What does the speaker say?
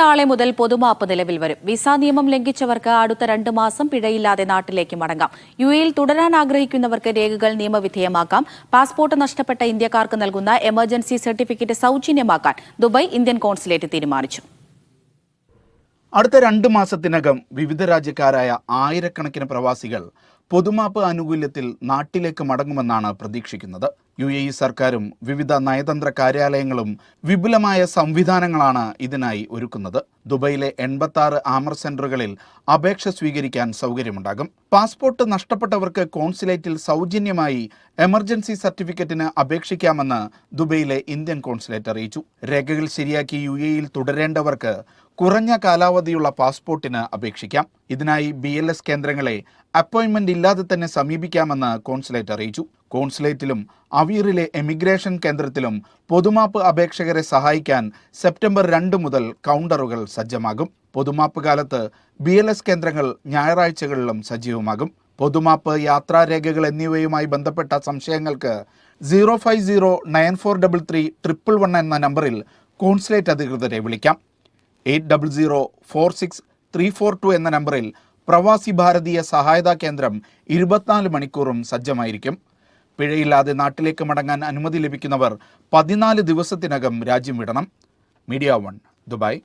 നാളെ മുതൽ പൊതുമാപ്പ് നിലവിൽ വരും. വിസ നിയമം ലംഘിച്ചവർക്ക് അടുത്ത രണ്ട് മാസം പിഴയില്ലാതെ നാട്ടിലേക്ക് മടങ്ങാം. യു എയിൽ തുടരാൻ ആഗ്രഹിക്കുന്നവർക്ക് രേഖകൾ നിയമവിധേയമാക്കാം. പാസ്പോർട്ട് നഷ്ടപ്പെട്ട ഇന്ത്യക്കാർക്ക് നൽകുന്ന എമർജൻസി സർട്ടിഫിക്കറ്റ് സൗജന്യമാക്കാൻ ദുബായ് ഇന്ത്യൻ കോൺസുലേറ്റ് തീരുമാനിച്ചു. അടുത്ത രണ്ട് മാസത്തിനകം വിവിധ രാജ്യക്കാരായ ആയിരക്കണക്കിന് പ്രവാസികൾ പൊതുമാപ്പ് ആനുകൂല്യത്തിൽ നാട്ടിലേക്ക് മടങ്ങുമെന്നാണ് പ്രതീക്ഷിക്കുന്നത്. യു എ ഇ സർക്കാരും വിവിധ നയതന്ത്ര കാര്യാലയങ്ങളും വിപുലമായ സംവിധാനങ്ങളാണ് ഇതിനായി ഒരുക്കുന്നത്. ദുബൈയിലെ എൺപത്തി ആറ് ആമർ സെന്ററുകളിൽ അപേക്ഷ സ്വീകരിക്കാൻ സൗകര്യമുണ്ടാകും. പാസ്പോർട്ട് നഷ്ടപ്പെട്ടവർക്ക് കോൺസുലേറ്റിൽ സൗജന്യമായി എമർജൻസി സർട്ടിഫിക്കറ്റിന് അപേക്ഷിക്കാമെന്ന് ദുബൈയിലെ ഇന്ത്യൻ കോൺസുലേറ്റ് അറിയിച്ചു. രേഖകൾ ശരിയാക്കി യു എയിൽ തുടരേണ്ടവർക്ക് കുറഞ്ഞ കാലാവധിയുള്ള പാസ്പോർട്ടിന് അപേക്ഷിക്കാം. ഇതിനായി ബി കേന്ദ്രങ്ങളെ അപ്പോയിന്റ്മെന്റ് ഇല്ലാതെ തന്നെ സമീപിക്കാമെന്ന് കോൺസുലേറ്റ് അറിയിച്ചു. കോൺസുലേറ്റിലും അവീറിലെ എമിഗ്രേഷൻ കേന്ദ്രത്തിലും പൊതുമാപ്പ് അപേക്ഷകരെ സഹായിക്കാൻ സെപ്റ്റംബർ രണ്ട് മുതൽ കൗണ്ടറുകൾ സജ്ജമാകും. പൊതുമാപ്പ് കാലത്ത് ബി എൽ എസ് കേന്ദ്രങ്ങൾ ഞായറാഴ്ചകളിലും സജീവമാകും. പൊതുമാപ്പ് യാത്രാരേഖകൾ എന്നിവയുമായി ബന്ധപ്പെട്ട സംശയങ്ങൾക്ക് zero five zero nine four double three triple one എന്ന നമ്പറിൽ കോൺസുലേറ്റ് അധികൃതരെ വിളിക്കാം. Eight double zero four six three four two എന്ന നമ്പറിൽ പ്രവാസി ഭാരതീയ സഹായതാ കേന്ദ്രം ഇരുപത്തിനാല് മണിക്കൂറും സജ്ജമായിരിക്കും. പിഴയില്ലാതെ നാട്ടിലേക്ക് മടങ്ങാൻ അനുമതി ലഭിക്കുന്നവർ പതിനാല് ദിവസത്തിനകം രാജ്യം വിടണം. Media one Dubai.